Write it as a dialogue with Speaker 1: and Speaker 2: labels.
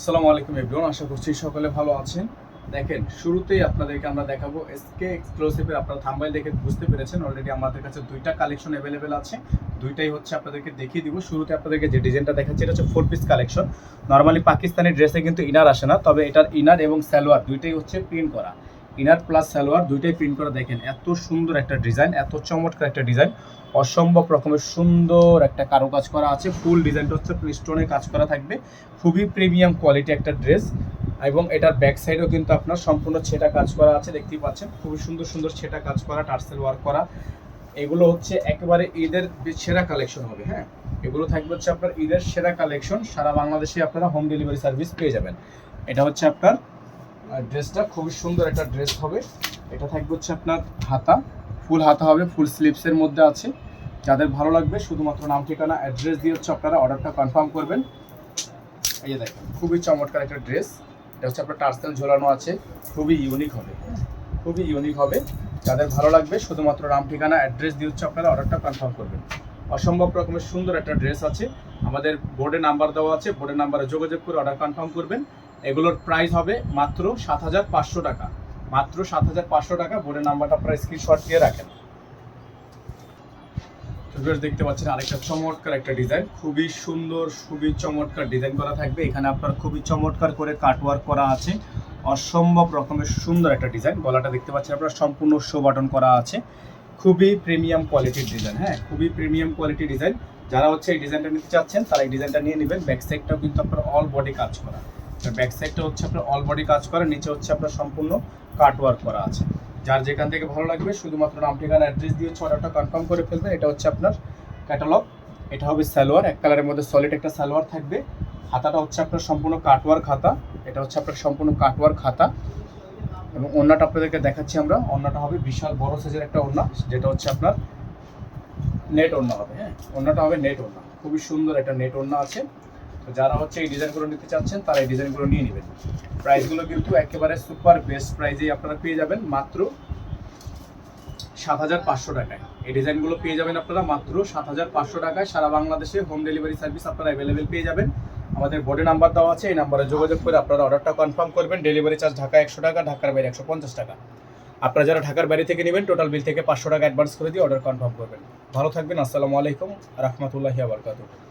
Speaker 1: আসসালামু আলাইকুম এভরিওয়ান আশা করছি সকলে ভালো আছেন। দেখেন, শুরুতেই আপনাদেরকে আমরা দেখাবো এসকে এক্সক্লুসিভের আপনারা থাম্বাইল দেখে বুঝতে পেরেছেন অলরেডি আমাদের কাছে দুইটা কালেকশন অ্যাভেলেবেল আছে। দুইটাই হচ্ছে আপনাদেরকে দেখিয়ে দিব। শুরুতে আপনাদেরকে যে ডিজাইনটা দেখাচ্ছি, এটা হচ্ছে four piece collection normally Pakistani ড্রেসে কিন্তু ইনার আসে না, তবে এটার ইনার এবং স্যালোয়ার দুইটাই হচ্ছে প্রিন্ট করা। ইনার প্লাস সালোয়ার দুইটাই প্রিন্ট করা, দেখেন এত সুন্দর একটা ডিজাইন এত চমৎকার একটা ডিজাইন অসম্ভব রকমের সুন্দর একটা কারও কাজ করা আছে ফুল ডিজাইনটা হচ্ছে স্টোনে কাজ করা থাকবে, খুবই প্রিমিয়াম কোয়ালিটি একটা ড্রেস এবং এটার ব্যাক সাইডেও কিন্তু আপনার সম্পূর্ণ ছেটা কাজ করা আছে, দেখতেই পাচ্ছেন, খুবই সুন্দর সুন্দর ছেটা কাজ করা, টার্সেল ওয়ার্ক করা, এগুলো হচ্ছে একেবারে ঈদের সেরা কালেকশন হবে হ্যাঁ? এগুলো থাকবে হচ্ছে আপনার ঈদের সেরা কালেকশন সারা বাংলাদেশে আপনারা হোম ডেলিভারি সার্ভিস পেয়ে যাবেন। এটা হচ্ছে আপনার ড্রেসটা খুবই সুন্দর একটা ড্রেস হবে। এটা থাকবে হচ্ছে আপনার হাতা। ফুল হাতা হবে, ফুল স্লিপসের মধ্যে আছে। যাদের ভালো লাগবে, শুধুমাত্র নাম, ঠিকানা অ্যাড্রেস দিয়ে হচ্ছে আপনারা অর্ডারটা কনফার্ম করবেন। এই যে দেখেন, খুবই চমৎকার একটা ড্রেস এটা হচ্ছে আপনার টার্সেল ঝোলানো আছে। খুবই ইউনিক হবে। খুবই ইউনিক হবে। যাদের ভালো লাগবে, শুধুমাত্র নাম, ঠিকানা অ্যাড্রেস দিয়ে হচ্ছে আপনারা অর্ডারটা কনফার্ম করবেন। অসম্ভব রকমের সুন্দর একটা ড্রেস আছে। আমাদের বোর্ডে নাম্বার দেওয়া আছে। বোর্ডের নাম্বারে যোগাযোগ করে অর্ডার কনফার্ম করবেন। এগুলোর প্রাইস হবে মাত্র সাত হাজার পাঁচশো টাকা। মাত্র সাত হাজার পাঁচশো টাকা, বোর্ডের নাম্বারটা আপনারা স্ক্রিনশট দিয়ে রাখেন। দেখতে পাচ্ছেন আরেকটা চমৎকার একটা ডিজাইন খুবই সুন্দর, খুবই চমৎকার ডিজাইন করা থাকবে। এখানে আপনার খুবই চমৎকার করে কাটওয়ার্ক করা আছে। অসম্ভব রকমের সুন্দর একটা ডিজাইন গলাটা দেখতে পাচ্ছেন আপনার, সম্পূর্ণ শো বাটন করা আছে। খুবই প্রিমিয়াম কোয়ালিটির ডিজাইন হ্যাঁ? খুবই প্রিমিয়াম কোয়ালিটির ডিজাইন যারা হচ্ছে এই ডিজাইনটা নিতে চাচ্ছেন, তারা এই ডিজাইনটা নিয়ে নেবেন। ব্যাক সাইডটাও কিন্তু আপনার অল বডি কাজ করা। ব্যাক সাইডটা হচ্ছে আপনার অল বডি কাজ করা, নিচে হচ্ছে আপনার সম্পূর্ণ কাট ওয়ার্ক করা আছে। যার যেখান থেকে ভালো লাগবে, শুধুমাত্র নাম, ঠিকানা অ্যাড্রেস দিয়ে অর্ডারটা কনফার্ম করে ফেলবেন। এটা হচ্ছে আপনার ক্যাটালগ এটা হবে সালোয়ার এক কালারের মধ্যে সলিড একটা সালোয়ার থাকবে। হাতাটা হচ্ছে আপনার সম্পূর্ণ কাটওয়ার খাতা। এটা হচ্ছে আপনার সম্পূর্ণ কাটওয়ার খাতা। এবং ওন্নাটা আপনাদেরকে দেখাচ্ছি আমরা। ওন্নাটা হবে বিশাল, বড় সাইজের একটা ওন্না। যেটা হচ্ছে আপনার নেট ওন্না হবে হ্যাঁ? ওন্নাটা হবে নেট ওন্না। খুবই সুন্দর একটা নেট ওন্না আছে। তো যারা হচ্ছে এই ডিজাইনগুলো নিতে চাচ্ছেন, তারা এই ডিজাইনগুলো নিয়ে নেবেন। প্রাইসগুলো কিন্তু একেবারে সুপার বেস্ট প্রাইজেই আপনারা পেয়ে যাবেন মাত্র সাত হাজার পাঁচশো টাকায়। এই ডিজাইনগুলো পেয়ে যাবেন আপনারা মাত্র সাত হাজার পাঁচশো টাকায়। সারা বাংলাদেশে হোম ডেলিভারি সার্ভিস আপনারা অ্যাভেলেবেল পেয়ে যাবেন। আমাদের বোর্ডে নাম্বার দেওয়া আছে, এই নাম্বারে যোগাযোগ করে আপনারা অর্ডারটা কনফার্ম করবেন। ডেলিভারি চার্জ ঢাকা একশো টাকা, ঢাকার বাইরে একশো পঞ্চাশ টাকা। আপনারা যারা ঢাকার বাইরে থেকে নেবেন টোটাল বিল থেকে পাঁচশো টাকা অ্যাডভান্স করে দিয়ে অর্ডার কনফার্ম করবেন। ভালো থাকবেন, আসসালামু আলাইকুম, রহমতুল্লাহি আবরকাতুহ